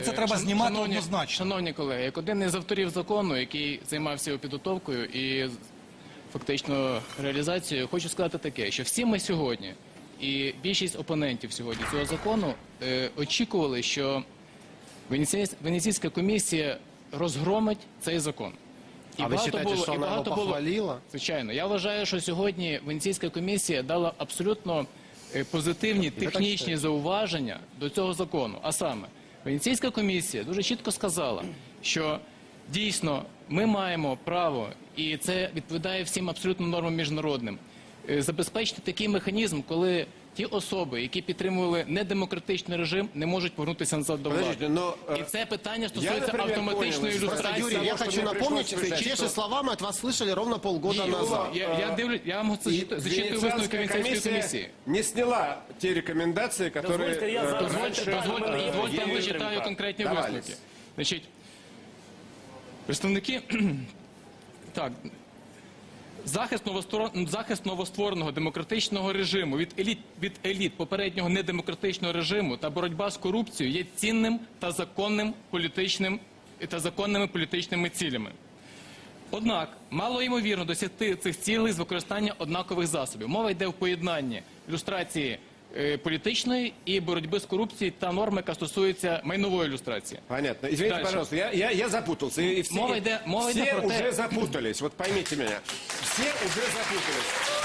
Оце Е, треба знімати шановні- однозначно. Шановні колеги, як один із авторів закону, який займався його підготовкою і фактично реалізацією, хочу сказати таке, що всі ми сьогодні і більшість опонентів сьогодні цього закону е, очікували, що Венеційська комісія розгромить цей закон. А ви вважаєте, що і вона його багато було- похвалила? Звичайно, я вважаю, що сьогодні Венеційська комісія дала абсолютно е, позитивні технічні зауваження до цього закону. А саме, Венеційська комісія дуже чітко сказала, що дійсно ми маємо право, і це відповідає всім абсолютно нормам міжнародним, е, забезпечити такий механізм, коли ті особи, які підтримували недемократичний режим, не можуть повернутися назад до влади. Подождите, но, э, І це питання стосується наприклад, автоматичної понял. Просто, ілюстрації. Юрий, я что хочу мне напомнить, пришлось те выжать. же слова мы от вас слышали ровно полгода Ні, назад. Я, я, дивлю, я вам зачитую, зачитую висновки Венецианская Венеційської комиссия комісії. не сняла те рекомендации, которые... Дозвольте, я э, зараз- Дозвольте, раньше- дозвольте, Е, дозвольте, я вам Юрій зачитаю Єрмак. конкретні Давайте. висновки. Значить, представники так, захист, захист новоствореного демократичного режиму від еліт, від еліт попереднього недемократичного режиму та боротьба з корупцією є цінним та законним політичним та законними політичними цілями. Однак мало ймовірно досягти цих цілей з використання однакових засобів. Мова йде в поєднанні ілюстрації е, політичної і боротьби з корупцією та норми, яка стосується майнової ілюстрації. Понятно. Извините, Дальше. пожалуйста, я, я, я запутался. И все, Мова йде- мова все йде про те- уже запутались. Вот поймите меня. Все уже запутались.